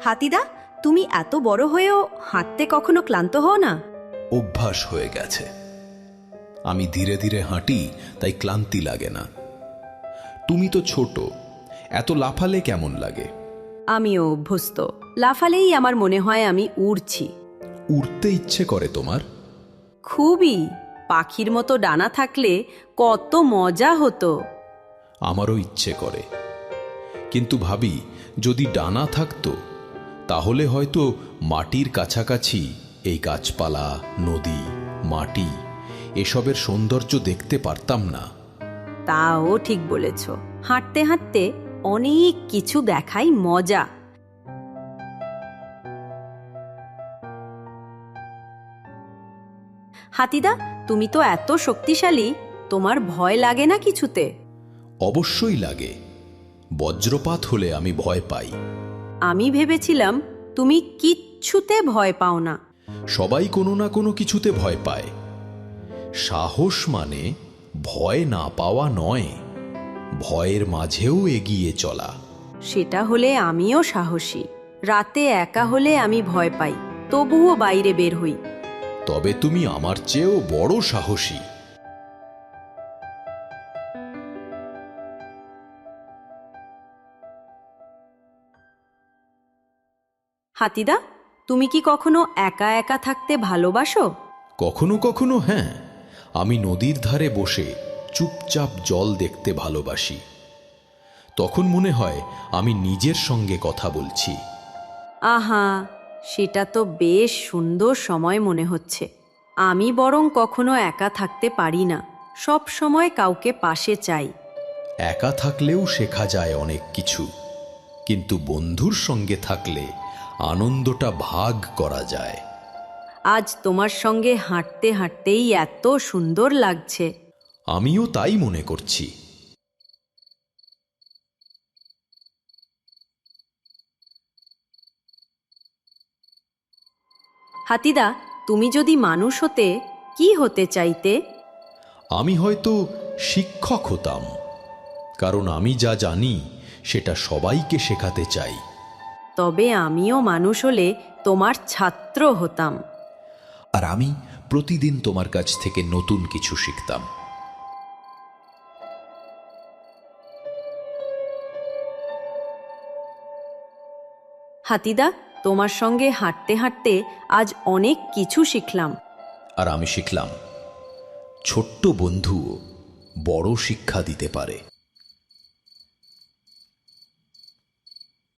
হাতিদা তুমি এত বড় হয়েও হাঁটতে কখনো ক্লান্ত হও না? অভ্যাস হয়ে গেছে। আমি ধীরে ধীরে হাঁটি তাই ক্লান্তি লাগে না। তুমি তো ছোট এত লাফালে কেমন লাগে? আমিও অভ্যস্ত লাফালেই আমার মনে হয় আমি উড়ছি। উড়তে ইচ্ছে করে তোমার? খুবই পাখির মতো ডানা থাকলে কত মজা হতো। আমারও ইচ্ছে করে। কিন্তু ভাবি যদি ডানা থাকতো তাহলে হয়তো মাটির কাছাকাছি এই গাছপালা নদী মাটি এসবের সৌন্দর্য দেখতে পারতাম না। তাও ঠিক বলেছ। হাঁটতে হাঁটতে অনেক কিছু দেখাই মজা। হাতিদা তুমি তো এত শক্তিশালী তোমার ভয় লাগে না কিছুতে? অবশ্যই লাগে। বজ্রপাত হলে আমি ভয় পাই। আমি ভেবেছিলাম তুমি কিচ্ছুতে ভয় পাও না। সবাই কোনো না কোনো কিছুতে ভয় পায়। সাহস মানে ভয় না পাওয়া নয় ভয়ের মাঝেও এগিয়ে চলা। সেটা হলে আমিও সাহসী। রাতে একা হলে আমি ভয় পাই তবুও বাইরে বের হই। তবে তুমি আমার চেয়েও বড় সাহসী। হাতিদা তুমি কি কখনো একা একা থাকতে ভালোবাসো? কখনো কখনো হ্যাঁ। আমি নদীর ধারে বসে চুপচাপ জল দেখতে ভালোবাসি। তখন মনে হয় আমি নিজের সঙ্গে কথা বলছি। আহা সেটা তো বেশ সুন্দর সময় মনে হচ্ছে। আমি বরং কখনো একা থাকতে পারি না। সব সময় কাউকে পাশে চাই। একা থাকলেও শেখা যায় অনেক কিছু। কিন্তু বন্ধুর সঙ্গে থাকলে আনন্দটা ভাগ করা যায়। আজ তোমার সঙ্গে হাঁটতে হাঁটতেই এত সুন্দর লাগছে। আমিও তাই মনে করছি। হাতিদা তুমি যদি মানুষ হতে কি হতে চাইতে? আমি হয়তো শিক্ষক হতাম কারণ আমি যা জানি সেটা সবাইকে শেখাতে চাই। তবে আমিও মানুষ হলে তোমার ছাত্র হতাম। আর আমি প্রতিদিন তোমার কাছ থেকে নতুন কিছু শিখতাম। হাতিদা তোমার সঙ্গে হাঁটতে হাঁটতে আজ অনেক কিছু শিখলাম। আর আমি শিখলাম ছোট্ট বন্ধুও বড় শিক্ষা দিতে পারে।